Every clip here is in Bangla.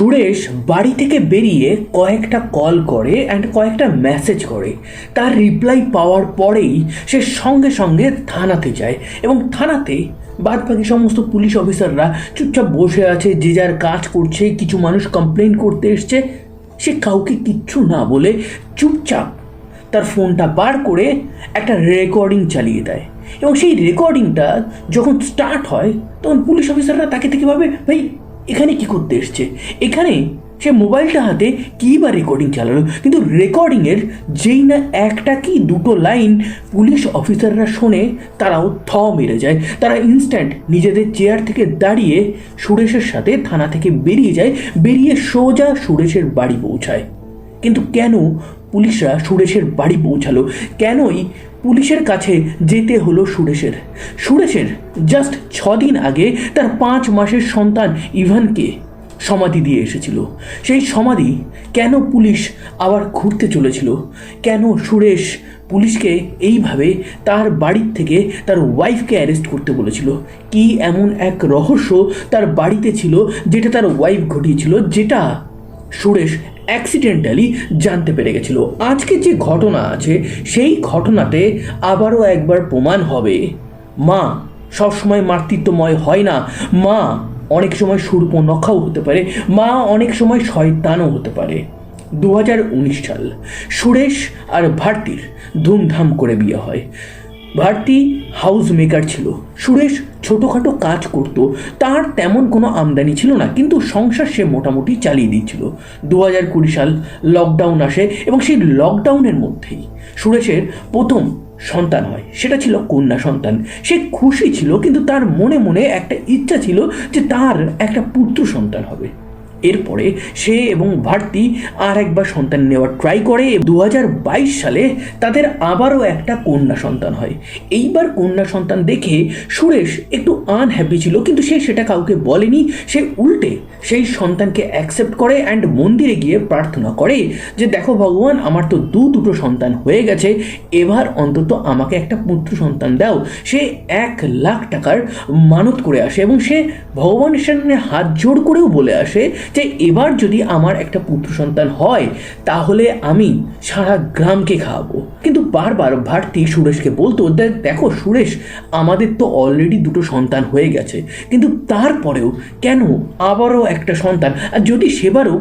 সুরেশ বাড়ি থেকে বেরিয়ে কয়েকটা কল করে অ্যান্ড কয়েকটা মেসেজ করে। তার রিপ্লাই পাওয়ার পরেই সে সঙ্গে সঙ্গে থানাতে যায় এবং থানাতে বাদ বাকি সমস্ত পুলিশ অফিসাররা চুপচাপ বসে আছে, যে যার কাজ করছে, কিছু মানুষ কমপ্লেন করতে এসছে। সে কাউকে কিচ্ছু না বলে চুপচাপ তার ফোনটা বার করে একটা রেকর্ডিং চালিয়ে দেয়। এবং সেই রেকর্ডিংটা যখন স্টার্ট হয়, তখন পুলিশ অফিসাররা তাকে থেকে ভাবে, ভাই এখানে কি করতে এসছে? এখানে সে মোবাইলটা হাতে কী বা রেকর্ডিং চালালো? কিন্তু রেকর্ডিংয়ের যেই না একটা কি দুটো লাইন পুলিশ অফিসাররা শোনে, তারাও থ মেরে যায়। তারা ইনস্ট্যান্ট নিজেদের চেয়ার থেকে দাঁড়িয়ে সুরেশের সাথে থানা থেকে বেরিয়ে যায়, বেরিয়ে সোজা সুরেশের বাড়ি পৌঁছায়। কিন্তু কেন পুলিশরা সুরেশের বাড়ি পৌঁছালো? কেনই পুলিশের কাছে যেতে হলো সুরেশের। সুরেশের জাস্ট ছদিন আগে তার পাঁচ মাসের সন্তান ইভানকে সমাধি দিয়ে এসেছিল। সেই সমাধি কেন পুলিশ আবার ঘুরতে চলেছিল? কেন সুরেশ পুলিশকে এইভাবে তার বাড়ির থেকে তার ওয়াইফকে অ্যারেস্ট করতে বলেছিল? কি এমন এক রহস্য তার বাড়িতে ছিল যেটা তার ওয়াইফ ঘটিয়েছিল, যেটা সুরেশ অ্যাক্সিডেন্টালি জানতে পেরে গেছিল। আজকে যে ঘটনা আছে, সেই ঘটনাতে আবারও একবার প্রমাণ হবে। মা, সবসময় মাতৃত্বময় হয় না। মা, অনেক সময় সূর্পনখাও হতে পারে। মা, অনেক সময় শয়তানও হতে পারে। দু হাজার উনিশ সাল, সুরেশ আর ভারতীর ধুমধাম করে বিয়ে হয়। ভারতী হাউস মেকার ছিল। সুরেশ ছোটোখাটো কাজ করত, তার তেমন কোনো আমদানি ছিল না, কিন্তু সংসার সে মোটামুটি চালিয়ে দিচ্ছিল দু হাজার কুড়ি সাল লকডাউন আসে এবং সেই লকডাউনের মধ্যেই সুরেশের প্রথম সন্তান হয়। সেটা ছিল কন্যা সন্তান। সে খুশি ছিল, কিন্তু তার মনে মনে একটা ইচ্ছা ছিল যে তার একটা পুত্র সন্তান হবে। এরপরে সে এবং ভারতী আর একবার সন্তান নেওয়ার ট্রাই করে দু হাজার বাইশ সালে তাদের আবারও একটা কন্যা সন্তান হয়। এইবার কন্যা সন্তান দেখে সুরেশ একটু আনহ্যাপি ছিল, কিন্তু সে সেটা কাউকে বলেনি। সে উল্টে সেই সন্তানকে অ্যাকসেপ্ট করে অ্যান্ড মন্দিরে গিয়ে প্রার্থনা করে যে, দেখো ভগবান, আমার তো দু দুটো সন্তান হয়ে গেছে, এবার অন্তত আমাকে একটা পুত্র সন্তান দাও। সে এক লাখ টাকার মানত করে আসে এবং সে ভগবানের সামনে হাত জোড় করেও বলে আসে যে এবার যদি আমার একটা পুত্র সন্তান হয়, তাহলে আমি সারা গ্রামকে খাওয়াবো। কিন্তু বারবার ভারতী সুরেশকে বলতো "দেখ- সুরেশ, আমাদের তো অলরেডি দুটো সন্তান হয়ে গেছে। কিন্তু তারপরেও কেন আবারও একটা সন্তান? আর যদি সেবারও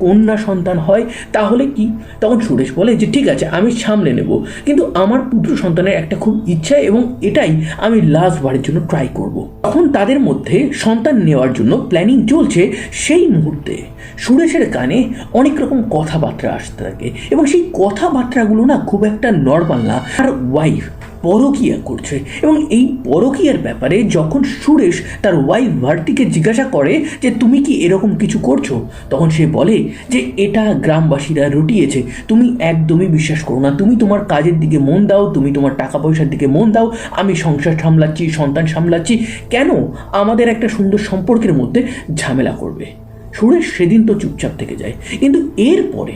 কন্যা সন্তান হয়, তাহলে কি? তখন সুরেশ বলে যে, ঠিক আছে, আমি সামলে নেব। কিন্তু আমার পুত্র সন্তানের একটা খুব ইচ্ছা এবং এটাই আমি লাস্ট বারের জন্য ট্রাই করব। তখন তাদের মধ্যে সন্তান নেওয়ার জন্য প্ল্যানিং চলছে সেই মুহূর্তে। সুরেশের কানে অনেক রকম কথাবার্তা আসতে থাকে এবং সেই কথাবার্তাগুলো না খুব একটা নর্মাল না। আর ওয়াইফ পরকিয়া করছে। এবং এই পরকিয়ার ব্যাপারে যখন সুরেশ তার ওয়াইফ ভারতীকে জিজ্ঞাসা করে যে, তুমি কি এরকম কিছু করছ? তখন সে বলে যে, এটা গ্রামবাসীরা রটিয়েছে। তুমি একদমই বিশ্বাস করো না। তুমি তোমার কাজের দিকে মন দাও, তুমি তোমার টাকা পয়সার দিকে মন দাও। আমি সংসার সামলাচ্ছি, সন্তান সামলাচ্ছি। কেন? আমাদের একটা সুন্দর সম্পর্কের মধ্যে ঝামেলা করবে। সুরেশ সেদিন তো চুপচাপ থেকে যায়। কিন্তু এরপরে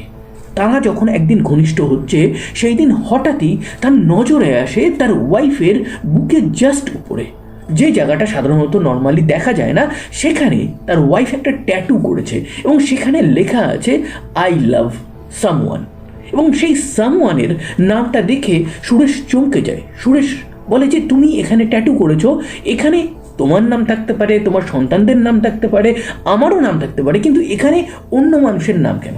তারা যখন একদিন ঘনিষ্ঠ হচ্ছে সেই দিন হঠাৎই তার নজরে আসে তার ওয়াইফের বুকের জাস্ট উপরে। যে জায়গাটা সাধারণত নর্মালি দেখা যায় না, সেখানে তার ওয়াইফ একটা ট্যাটু করেছে এবং সেখানে লেখা আছে আই লাভ সামওয়ান এবং সেই সামওয়ানের নামটা দেখে সুরেশ চমকে যায়। সুরেশ বলে যে, তুমি এখানে ট্যাটু করেছ, এখানে তোমার নাম থাকতে পারে, তোমার সন্তানদের নাম থাকতে পারে, আমারও নাম থাকতে পারে, কিন্তু এখানে অন্য মানুষের নাম কেন?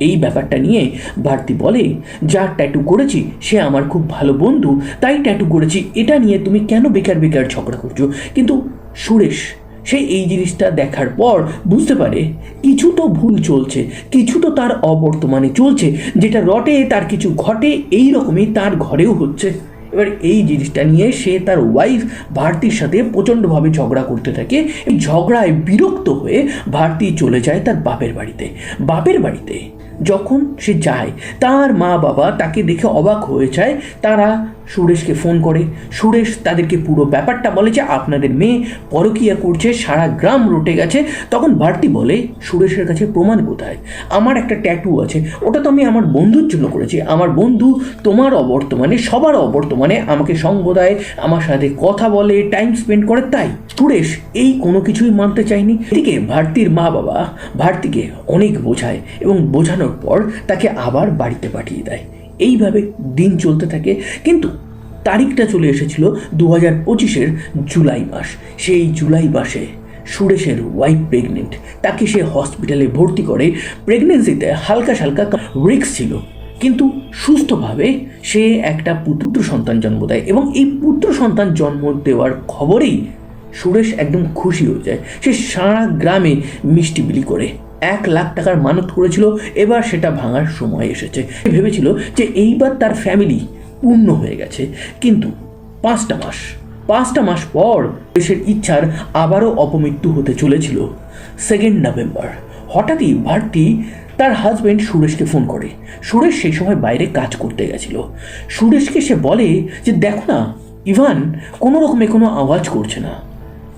এই ব্যাপারটা নিয়ে ভারতী বলে যার ট্যাটু করেছি, সে আমার খুব ভালো বন্ধু, তাই ট্যাটু করেছি। এটা নিয়ে তুমি কেন বেকার বেকার ঝগড়া করছ? কিন্তু সুরেশ, সে এই জিনিসটা দেখার পর বুঝতে পারে, কিছু তো ভুল চলছে, কিছু তো তার অবর্তমানে চলছে, যেটা রটে তার কিছু ঘটে, এই রকমই তার ঘরেও হচ্ছে। এবার এই জিনিসটা নিয়ে সে তার ওয়াইফ ভারতীর সাথে প্রচণ্ডভাবে ঝগড়া করতে থাকে। এই ঝগড়ায় বিরক্ত হয়ে ভারতী চলে যায় তার বাপের বাড়িতে। বাপের বাড়িতে যখন সে যায়, তার মা বাবা তাকে দেখে অবাক হয়ে যায়, তারা সুরেশকে ফোন করে। সুরেশ তাদেরকে পুরো ব্যাপারটা বলে যে আপনাদের মেয়ে পরকিয়া করছে, সারা গ্রাম রটে গেছে। তখন ভারতী বলে, সুরেশের কাছে প্রমাণ কোথায়? আমার একটা ট্যাটু আছে। ওটা তো আমি আমার বন্ধুর জন্য করেছি। আমার বন্ধু তোমার অবর্তমানে, সবার অবর্তমানে আমাকে সঙ্গ দেয় আমার সাথে কথা বলে টাইম স্পেন্ড করে। তাই সুরেশ এই কোনো কিছুই মানতে চায়নি। এদিকে ভারতীর মা বাবা ভারতীকে অনেক বোঝায় এবং বোঝানোর পর তাকে আবার বাড়িতে পাঠিয়ে দেয়। এইভাবে দিন চলতে থাকে। কিন্তু তারিখটা চলে এসেছিল দু হাজার পঁচিশের জুলাই মাস। সেই জুলাই মাসে সুরেশের ওয়াইফ প্রেগনেন্ট তাকে সে হসপিটালে ভর্তি করে। প্রেগনেন্সিতে হালকা সালকা রিক্স ছিল। কিন্তু সুস্থভাবে সে একটা পুত্র সন্তান জন্ম দেয় এবং এই পুত্র সন্তান জন্ম দেওয়ার খবরেই সুরেশ একদম খুশি হয়ে যায়। সে সারা গ্রামে মিষ্টি বিলি করে। এক লাখ টাকার মানত করেছিল। এবার সেটা ভাঙার সময় এসেছে। ভেবেছিল যে এইবার তার ফ্যামিলি পূর্ণ হয়ে গেছে। কিন্তু পাঁচটা মাস পাঁচটা মাস পর দেশের ইচ্ছার আবারও অপমৃত্যু হতে চলেছিল। সেকেন্ড নভেম্বর হঠাৎই ভারতী তার হাজবেন্ড সুরেশকে ফোন করে। সুরেশ সেই সময় বাইরে কাজ করতে গেছিল। সুরেশকে সে বলে যে, দেখো না, ইভান, কোনো রকমে কোনো আওয়াজ করছে না।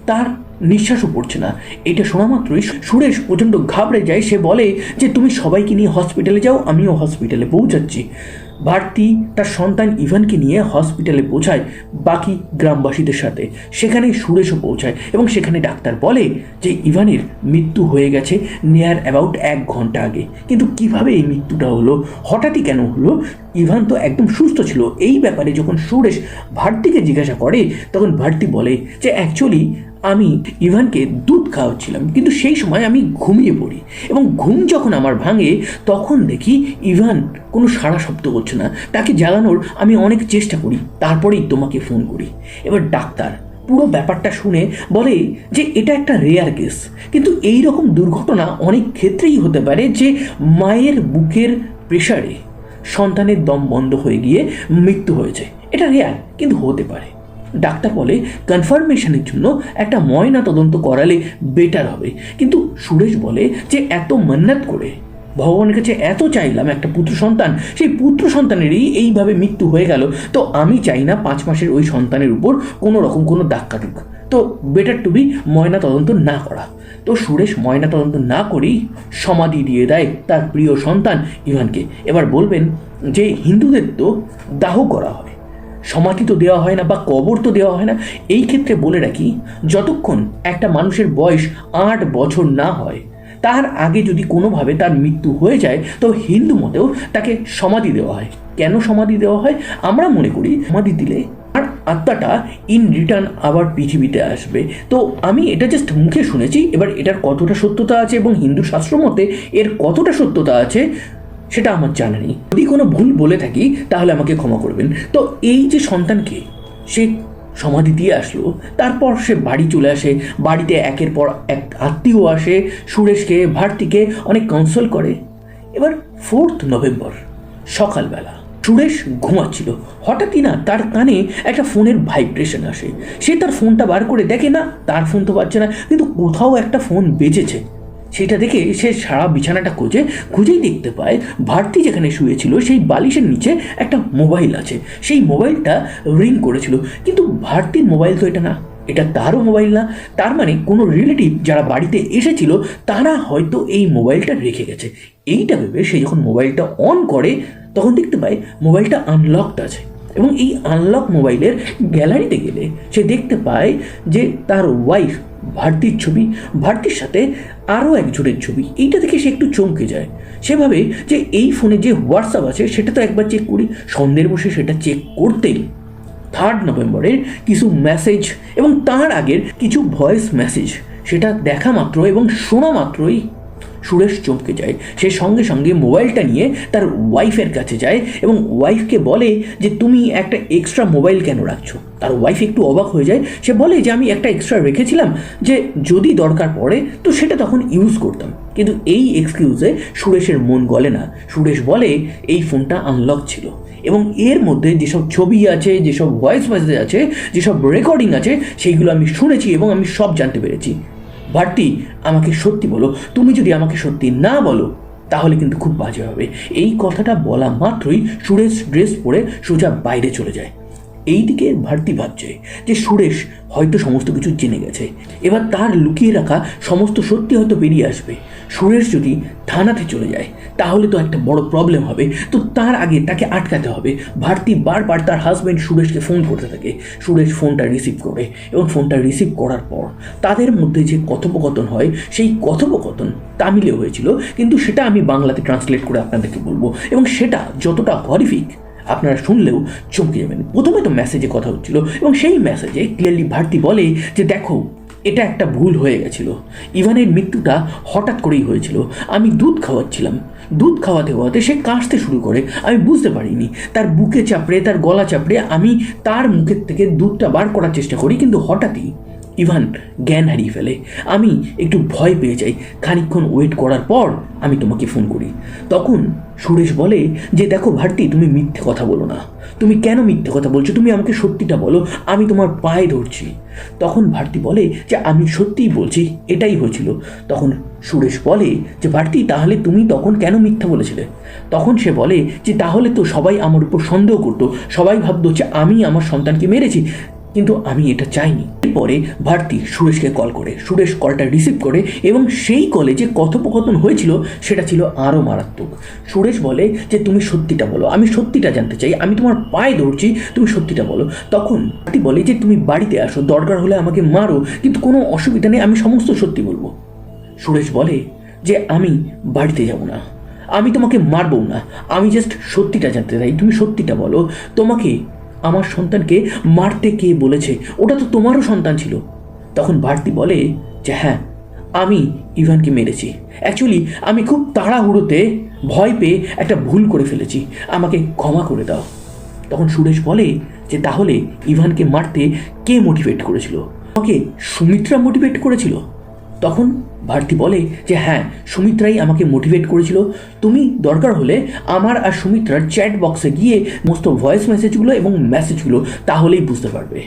তার নিঃশ্বাসও পড়ছে না। এটা শোনা মাত্রই সুরেশ প্রচণ্ড ঘাবড়ে যায়। সে বলে যে, তুমি সবাইকে নিয়ে হসপিটালে যাও, আমিও হসপিটালে পৌঁছাচ্ছি। ভারতী তার সন্তান ইভানকে নিয়ে হসপিটালে পৌঁছায় বাকি গ্রামবাসীদের সাথে। সেখানে সুরেশও পৌঁছায় এবং সেখানে ডাক্তার বলে যে, ইভানের মৃত্যু হয়ে গেছে নিয়ার অ্যাবাউট এক ঘণ্টা আগে। কিন্তু কীভাবে এই মৃত্যুটা হলো? হঠাৎই কেন হলো? ইভান তো একদম সুস্থ ছিল। এই ব্যাপারে যখন সুরেশ ভারতীকে জিজ্ঞাসা করে, তখন ভারতী বলে যে অ্যাকচুয়ালি আমি ইভানকে দুধ খাওয়াচ্ছিলাম, কিন্তু সেই সময় আমি ঘুমিয়ে পড়ি এবং ঘুম যখন আমার ভাঙে, তখন দেখি ইভান কোনো সাড়া শব্দ করছে না। তাকে জাগানোর আমি অনেক চেষ্টা করি, তারপরেই তোমাকে ফোন করি। এবার ডাক্তার পুরো ব্যাপারটা শুনে বলে যে এটা একটা রেয়ার কেস কিন্তু এই রকম দুর্ঘটনা অনেক ক্ষেত্রেই হতে পারে যে মায়ের বুকের প্রেশারে সন্তানের দম বন্ধ হয়ে গিয়ে মৃত্যু হয়েছে। এটা রেয়ার কিন্তু হতে পারে। ডাক্তার বলে কনফার্মেশনের জন্য একটা ময়না তদন্ত করালে বেটার হবে। কিন্তু সুরেশ বলে যে, এত মান্নাত করে, ভগবানের কাছে এত চাইলাম একটা পুত্র সন্তান, সেই পুত্র সন্তানেরই এইভাবে মৃত্যু হয়ে গেল। তো আমি চাই না পাঁচ মাসের ওই সন্তানের উপর কোনো রকম কোনো দাগ তো বেটার টু বি ময়না তদন্ত না করা। তো সুরেশ ময়না তদন্ত না করেই সমাধি দিয়ে দেয় তার প্রিয় সন্তান ইভানকে। এবার বলবেন যে, হিন্দুদের তো দাহ করা হয়। সমাধি তো দেওয়া হয় না বা কবর তো দেওয়া হয় না, এই ক্ষেত্রে বলে রাখি, যতক্ষণ একটা মানুষের বয়স আট বছর না হয়, তার আগে যদি কোনোভাবে তার মৃত্যু হয়ে যায়, তো হিন্দু মতেও তাকে সমাধি দেওয়া হয়। কেন সমাধি দেওয়া হয়? আমরা মনে করি, সমাধি দিলে আর আত্মাটা ইন রিটার্ন আবার পৃথিবীতে আসবে। তো আমি এটা জাস্ট মুখে শুনেছি, এবার এটার কতটা সত্যতা আছে এবং হিন্দু শাস্ত্র মতে এর কতটা সত্যতা আছে সেটা আমার জানা নেই। যদি কোনো ভুল বলে থাকি, তাহলে আমাকে ক্ষমা করবেন। তো এই যে সন্তানকে সে সমাধি দিয়ে আসলো, তারপর সে বাড়ি চলে আসে। বাড়িতে একের পর এক আত্মীয় আসে, সুরেশকে, ভারতীকে অনেক কনসোল করে। এবার ফোর্থ নভেম্বর সকালবেলা, সুরেশ ঘুমাচ্ছিল। হঠাৎই না তার কানে একটা ফোনের ভাইব্রেশন আসে। সে তার ফোনটা বার করে দেখে, না, তার ফোন তো বাজছে না, কিন্তু কোথাও একটা ফোন বেজেছে। সেটা দেখে সে সারা বিছানাটা খুঁজে, খুঁজেই দেখতে পায় ভারতী যেখানে শুয়েছিল সেই বালিশের নিচে একটা মোবাইল আছে। সেই মোবাইলটা রিং করেছিল। কিন্তু ভারতীর মোবাইল তো এটা না। এটা তারও মোবাইল না। তার মানে কোনো রিলেটিভ যারা বাড়িতে এসেছিল, তারা হয়তো এই মোবাইলটা রেখে গেছে। এইটা ভেবে সে যখন মোবাইলটা অন করে, তখন দেখতে পায় মোবাইলটা আনলকড আছে। এবং এই আনলক মোবাইলের গ্যালারিতে গেলে সে দেখতে পায় যে তার ওয়াইফ ভারতীর ছবি, ভারতীর সাথে আরও একজনের ছবি। এইটা দেখে সে একটু চমকে যায়। সেভাবে যে এই ফোনে যে হোয়াটসঅ্যাপ আছে, সেটা তো একবার চেক করি। সন্ধ্যের বসে সেটা চেক করতেই থার্ড নভেম্বরের কিছু মেসেজ এবং তার আগের কিছু ভয়েস মেসেজ সেটা দেখা মাত্র এবং শোনা মাত্রই সুরেশ চমকে যায়। সে সঙ্গে সঙ্গে মোবাইলটা নিয়ে তার ওয়াইফের কাছে যায় এবং ওয়াইফকে বলে যে, তুমি একটা এক্সট্রা মোবাইল কেন রাখছো? তার ওয়াইফ একটু অবাক হয়ে যায়। সে বলে যে, আমি একটা এক্সট্রা রেখেছিলাম যে, যদি দরকার পড়ে, তো সেটা তখন ইউজ করতাম। কিন্তু এই এক্সকিউজে সুরেশের মন গলে না। সুরেশ বলে, এই ফোনটা আনলক ছিল। এবং এর মধ্যে যেসব ছবি আছে, যেসব ভয়েস মেসেজ আছে, যেসব রেকর্ডিং আছে, সেইগুলো আমি শুনেছি এবং আমি সব জানতে পেরেছি। ভারতী আমাকে সত্যি বলো, তুমি যদি আমাকে সত্যি না বলো, তাহলে কিন্তু খুব বাজে হবে। এই কথাটা বলা মাত্রই সুরেশ ড্রেস পরে সোজা বাইরে চলে যায়। এইদিকে ভারতী ভাবছে যে সুরেশ হয়তো সমস্ত কিছু জেনে গেছে। এবার তার লুকিয়ে রাখা সমস্ত সত্যি হয়তো বেরিয়ে আসবে। সুরেশ যদি থানাতে চলে যায়, তাহলে তো একটা বড় প্রবলেম হবে। তো তার আগে তাকে আটকাতে হবে। ভারতী বারবার তার হাজব্যান্ড সুরেশকে ফোন করতে থাকে। সুরেশ ফোনটা রিসিভ করে এবং ফোনটা রিসিভ করার পর তাদের মধ্যে যে কথোপকথন হয়, সেই কথোপকথন তামিলে হয়েছিল। কিন্তু সেটা আমি বাংলাতে ট্রান্সলেট করে আপনাদেরকে বলব। এবং সেটা যতটা হরিফিক আপনারা শুনলেও চমকে যাবেন। প্রথমে তো মেসেজে কথা হচ্ছিল এবং সেই মেসেজে ক্লিয়ারলি ভারতী বলে যে, দেখো, এটা একটা ভুল হয়ে গেছিল। ইভানের মৃত্যুটা হঠাৎ করেই হয়েছিল। আমি দুধ খাওয়াচ্ছিলাম। দুধ খাওয়াতে খাওয়াতে সে কাশতে শুরু করে। আমি বুঝতে পারিনি। তার বুকে চাপড়ে, তার গলা চাপড়ে আমি তার মুখের থেকে দুধটা বার করার চেষ্টা করি, কিন্তু হঠাৎই ইভান জ্ঞান হারিয়ে ফেলে। আমি একটু ভয় পেয়ে যাই। খানিকক্ষণ ওয়েট করার পর আমি তোমাকে ফোন করি। তখন সুরেশ বলে যে, দেখো ভারতী, তুমি মিথ্যে কথা বলো না। তুমি কেন মিথ্যে কথা বলছো? তুমি আমাকে সত্যিটা বলো। আমি তোমার পায়ে ধরছি। তখন ভারতী বলে যে, আমি সত্যিই বলছি। এটাই হয়েছিল। তখন সুরেশ বলে যে, ভারতী, তাহলে তুমি তখন কেন মিথ্যা বলেছিলে? তখন সে বলে যে, তাহলে তো সবাই আমার উপর সন্দেহ করতো। সবাই ভাবতো যে, আমি আমার সন্তানকে মেরেছি। কিন্তু আমি এটা চাইনি। এরপরে ভারতী সুরেশকে কল করে, সুরেশ কলটা রিসিভ করে এবং সেই কলে যে কথোপকথন হয়েছিল, সেটা ছিল আরও মারাত্মক। সুরেশ বলে যে, তুমি সত্যিটা বলো, আমি সত্যিটা জানতে চাই, আমি তোমার পায়ে ধরছি তুমি সত্যিটা বলো। তখন ভারতী বলে যে, তুমি বাড়িতে আসো, দরকার হলে আমাকে মারো, কিন্তু কোনো অসুবিধা নেই, আমি সমস্ত সত্যি বলব। সুরেশ বলে যে, আমি বাড়িতে যাব না, আমি তোমাকে মারবো না, আমি জাস্ট সত্যিটা জানতে চাই, তুমি সত্যিটা বলো, তোমাকে আমার সন্তানকে মারতে কে বলেছে? ওটা তো তোমারও সন্তান ছিল। তখন বাড়তি বলে যে হ্যাঁ আমি ইভানকে মেরেছি। অ্যাকচুয়ালি আমি খুব তাড়াহুড়োতে ভয় পেয়ে একটা ভুল করে ফেলেছি। আমাকে ক্ষমা করে দাও। তখন সুরেশ বলে যে, তাহলে ইভানকে মারতে কে মোটিভেট করেছিল? আমাকে সুমিত্রা মোটিভেট করেছিল? তখন ভারতী বলে যে হ্যাঁ সুমিত্রাই আমাকে মোটিভেট করেছিল। তুমি দরকার হলে আমার আর সুমিত্রার চ্যাট বক্সে গিয়ে সমস্ত ভয়েস মেসেজগুলো এবং মেসেজগুলো তাহলেই বুঝতে পারবে।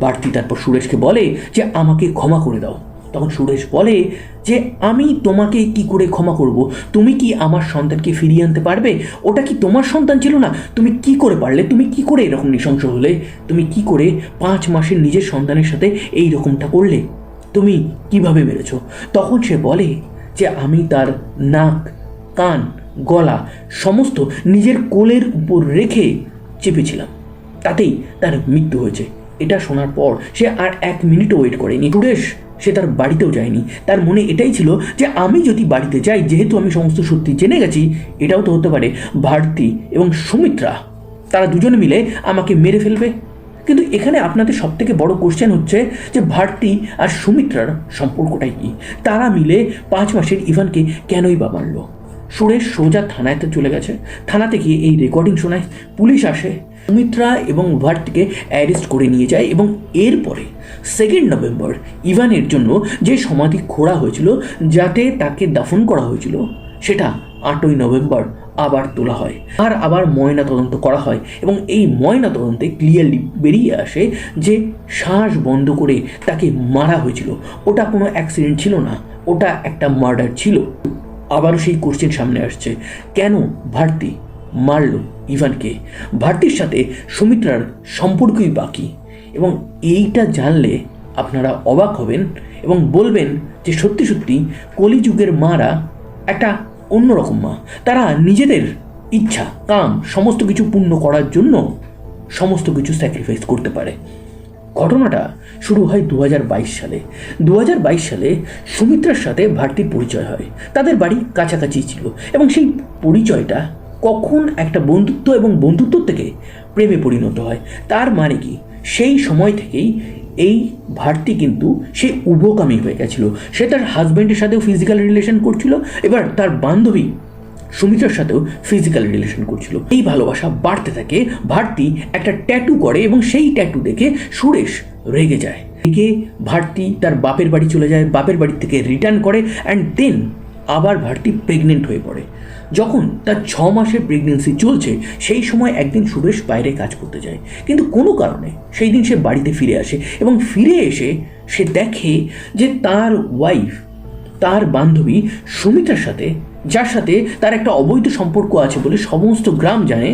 ভারতী তারপর সুরেশকে বলে যে, আমাকে ক্ষমা করে দাও। তখন সুরেশ বলে যে, আমি তোমাকে কি করে ক্ষমা করব? তুমি কি আমার সন্তানকে ফিরিয়ে আনতে পারবে? ওটা কি তোমার সন্তান ছিল না? তুমি কি করে পারলে? তুমি কি করে এরকম নৃশংস হলে? তুমি কি করে পাঁচ মাসের নিজের সন্তানের সাথে এই রকমটা করলে? তুমি কীভাবে মেরেছ? তখন সে বলে যে আমি তার নাক, কান, গলা সমস্ত নিজের কোলের উপর রেখে চেপেছিলাম। তাতেই তার মৃত্যু হয়েছে। এটা শোনার পর সে আর এক মিনিটও ওয়েট করেনি। সুরেশ, সে তার বাড়িতেও যায়নি। তার মনে এটাই ছিল যে আমি যদি বাড়িতে যাই, যেহেতু আমি সমস্ত সত্যি জেনে গেছি, এটাও তো হতে পারে ভারতী এবং সুমিত্রা। তারা দুজনে মিলে আমাকে মেরে ফেলবে। কিন্তু এখানে আপনাদের সব থেকে বড় কোশ্চেন হচ্ছে যে ভারতী আর সুমিত্রার সম্পর্কটাই কি? তারা মিলে পাঁচ মাসের ইভানকে কেনই বা মারল? সুরেশ সোজা থানাতে চলে গেছে। থানাতে গিয়ে এই রেকর্ডিং শোনায় পুলিশ আসে। সুমিত্রা এবং ভারতীকে অ্যারেস্ট করে নিয়ে যায় এবং এরপরে সেকেন্ড নভেম্বর ইভানের জন্য যে সমাধি খোঁড়া হয়েছিল, যাতে তাকে দাফন করা হয়েছিল, সেটা আটই নভেম্বর আবার তোলা হয়। আর আবার ময়না তদন্ত করা হয় এবং এই ময়না তদন্তে ক্লিয়ারলি বেরিয়ে আসে যে শ্বাস বন্ধ করে তাকে মারা হয়েছিল। ওটা কোনো অ্যাক্সিডেন্ট ছিল না, ওটা একটা মার্ডার ছিল। আবারও সেই কোশ্চেন সামনে আসছে, কেন ভারতী মারল ইভানকে? ভারতীর সাথে সুমিত্রার সম্পর্কই বাকি এবং এইটা জানলে আপনারা অবাক হবেন এবং বলবেন যে সত্যি সত্যি কলিযুগের মারা একটা অন্যরকম মা। তারা নিজেদের ইচ্ছা, কাম, সমস্ত কিছু পূর্ণ করার জন্য সমস্ত কিছু স্যাক্রিফাইস করতে পারে। ঘটনাটা শুরু হয় দু হাজার বাইশ সালে। দু হাজার বাইশ সালে সুমিত্রার সাথে ভারতীর পরিচয় হয়। তাদের বাড়ি কাছাকাছি ছিল এবং সেই পরিচয়টা কখন একটা বন্ধুত্ব এবং বন্ধুত্ব থেকে প্রেমে পরিণত হয়। তার মানে কি? সেই সময় থেকেই এই ভারতী কিন্তু সে উভকামী হয়ে গেছিল। সে তার হাজব্যান্ডের সাথেও ফিজিক্যাল রিলেশন করছিল, এবার তার বান্ধবী সুমিত্রার সাথেও ফিজিক্যাল রিলেশন করছিল। এই ভালোবাসা বাড়তে থাকে, ভারতী একটা ট্যাটু করে এবং সেই ট্যাটু দেখে সুরেশ রেগে যায়। রেগে ভারতী তার বাপের বাড়ি চলে যায়, বাপের বাড়ি থেকে রিটার্ন করে অ্যান্ড দেন আবার ভারতী প্রেগনেন্ট হয়ে পড়ে। যখন তার ছ মাসের প্রেগনেন্সি চলছে, সেই সময় একদিন সুরেশ বাইরে কাজ করতে যায়। কিন্তু কোনো কারণে সেই দিন সে বাড়িতে ফিরে আসে এবং ফিরে এসে সে দেখে যে তার ওয়াইফ তার বান্ধবী সুমিতার সাথে, যার সাথে তার একটা অবৈধ সম্পর্ক আছে বলে সমস্ত গ্রাম জানে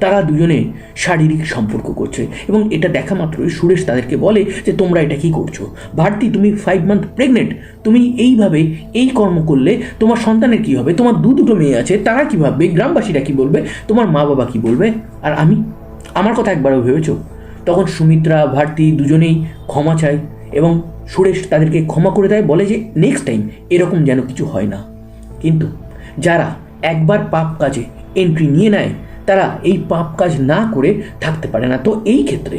তারা দুজনে শারীরিক সম্পর্ক করছে এবং এটা দেখা মাত্রই সুরেশ তাদেরকে বলে যে, তোমরা এটা কি করছ? ভারতী, তুমি ফাইভ মান্থ প্রেগনেন্ট তুমি এইভাবে এই কর্ম করলে তোমার সন্তানের কি হবে? তোমার দু দুটো মেয়ে আছে, তারা কী ভাববে? গ্রামবাসীরা কি বলবে? তোমার মা বাবা কি বলবে? আর আমি? আমার কথা একবারও ভেবেছো? তখন সুমিত্রা, ভারতী দুজনেই ক্ষমা চায় এবং সুরেশ তাদেরকে ক্ষমা করে দেয়, বলে যে নেক্সট টাইম এরকম যেন কিছু হয় না। কিন্তু যারা একবার পাপ কাজে এন্ট্রি নিয়ে নেয় তারা এই পাপ কাজ না করে থাকতে পারে না। তো এই ক্ষেত্রে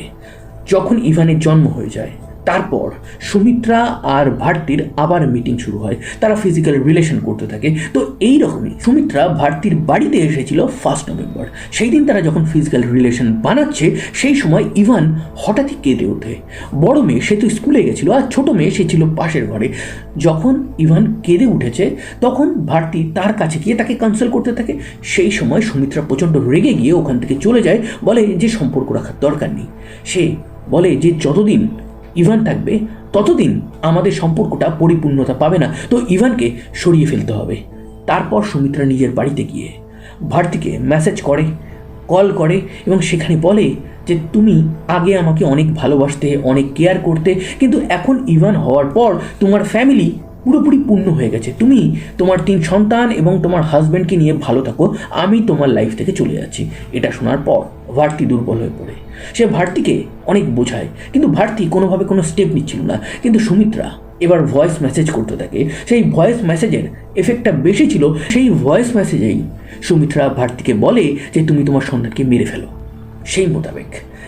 যখন ইভানের জন্ম হয়ে যায় তারপর সুমিত্রা আর ভারতীর আবার মিটিং শুরু হয়। তারা ফিজিক্যাল রিলেশন করতে থাকে। তো এই রকমই সুমিত্রা ভারতীর বাড়িতে এসেছিল ফার্স্ট নভেম্বর সেই দিন তারা যখন ফিজিক্যাল রিলেশন বানাচ্ছে, সেই সময় ইভান হঠাৎই কেঁদে ওঠে। বড় মেয়ে, সে তো স্কুলে গেছিল আর ছোট মেয়ে, সে ছিল পাশের ঘরে। যখন ইভান কেঁদে উঠেছে, তখন ভারতী তার কাছে গিয়ে তাকে কনসাল্ট করতে থাকে। সেই সময় সুমিত্রা প্রচণ্ড রেগে গিয়ে ওখান থেকে চলে যায়, বলে যে সম্পর্ক রাখার দরকার নেই। সে বলে যে, যতদিন ইভান থাকবে, ততদিন আমাদের সম্পর্কটা পরিপূর্ণতা পাবে না। তো ইভানকে সরিয়ে ফেলতে হবে। তারপর সুমিত্রা নিজের বাড়িতে গিয়ে ভারতীকে মেসেজ করে কল করে এবং সেখানে বলে যে, তুমি আগে আমাকে অনেক ভালোবাসতে, অনেক কেয়ার করতে, কিন্তু এখন ইভান হওয়ার পর তোমার ফ্যামিলি পুরোপুরি পূর্ণ হয়ে গেছে। তুমি তোমার তিন সন্তান এবং তোমার হাজব্যান্ডকে নিয়ে ভালো থাকো। আমি তোমার লাইফ থেকে চলে যাচ্ছি। এটা শোনার পর ভারতী দুর্বল হয়ে পড়ে। সে ভারতীকে অনেক বোঝায়। কিন্তু ভারতী কোনোভাবে কোনো স্টেপ নিচ্ছিল না। কিন্তু সুমিত্রা এবার ভয়েস মেসেজ করতে থাকে সেই ভয়েস মেসেজের এফেক্টটা বেশি ছিল। সেই ভয়েস মেসেজেই সুমিত্রা ভারতীকে বলে যে, তুমি তোমার সন্তানকে মেরে ফেলো। সেই মোতাবেক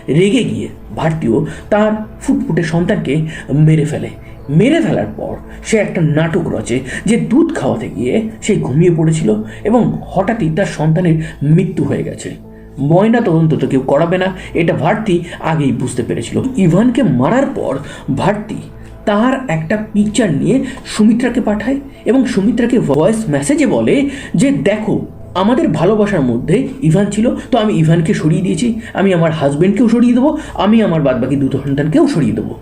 রেগে গিয়ে ভারতীয় তার ফুটফুটে সন্তানকে মেরে ফেলে। মেরে ফেলার পর সে একটা নাটক রচে যে দুধ খাওয়াতে গিয়ে সে ঘুমিয়ে পড়েছিল এবং হঠাৎই তার সন্তানের মৃত্যু হয়ে গেছে। ময়না তদন্ত তো কেউ করাবে না, এটা ভারতী আগেই বুঝতে পেরেছিল। ইভানকে মারার পর ভারতী তার একটা পিকচার নিয়ে সুমিত্রাকে পাঠায় এবং সুমিত্রাকে ভয়েস মেসেজে বলে যে, দেখো, আমাদের ভালোবাসার মধ্যে ইভান ছিল, তো আমি ইভানকে সরিয়ে দিয়েছি। আমি আমার হাজব্যান্ডকেও সরিয়ে দেবো, আমি আমার বাদবাকি দুটো সন্তানকেও সরিয়ে দেবো।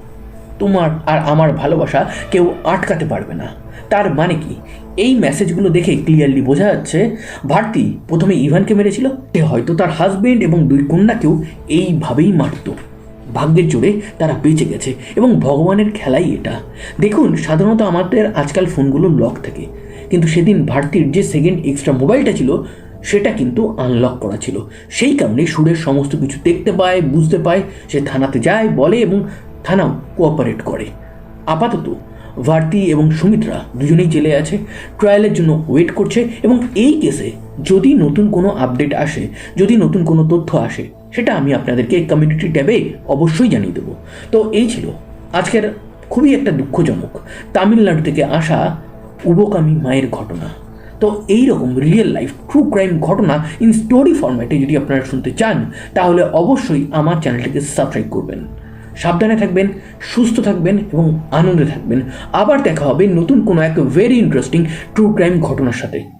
তোমার আর আমার ভালোবাসা কেউ আটকাতে পারবে না। তার মানে কি? এই মেসেজগুলো দেখে ক্লিয়ারলি বোঝা যাচ্ছে, ভারতী প্রথমে ইভানকে মেরেছিল, সে হয়তো তার হাজবেন্ড এবং দুই কন্যাকেও এইভাবেই মারত। ভাগ্যের জোরে তারা বেঁচে গেছে এবং ভগবানের খেলাই এটা। দেখুন, সাধারণত আমাদের আজকাল ফোনগুলো লক থাকে। কিন্তু সেদিন ভারতীর যে সেকেন্ড এক্সট্রা মোবাইলটা ছিল, সেটা কিন্তু আনলক করা ছিল। সেই কারণে সুরের সমস্ত কিছু দেখতে পায়, বুঝতে পায়, সে থানাতে যায়, বলে এবং থানাও কোঅপারেট করে। আপাতত ভারতী এবং সুমিত্রা দুজনেই জেলে আছে। ট্রায়ালের জন্য ওয়েট করছে এবং এই কেসে যদি নতুন কোনো আপডেট আসে, যদি নতুন কোনো তথ্য আসে, সেটা আমি আপনাদেরকে কমিউনিটি ট্যাবে অবশ্যই জানিয়ে দেবো। তো এই ছিল আজকের খুবই একটা দুঃখজনক তামিলনাড়ু থেকে আসা উবকামী মায়ের ঘটনা। তো এই রকম রিয়েল লাইফ ট্রু ক্রাইম ঘটনা ইন স্টোরি ফরম্যাটে যদি আপনারা শুনতে চান, তাহলে অবশ্যই আমার চ্যানেলটিকে সাবস্ক্রাইব করবেন। সাবধানে থাকবেন, সুস্থ থাকবেন এবং আনন্দে থাকবেন। আবার দেখা হবে নতুন কোনো এক ভেরি ইন্টারেস্টিং ট্রু ক্রাইম ঘটনার সাথে।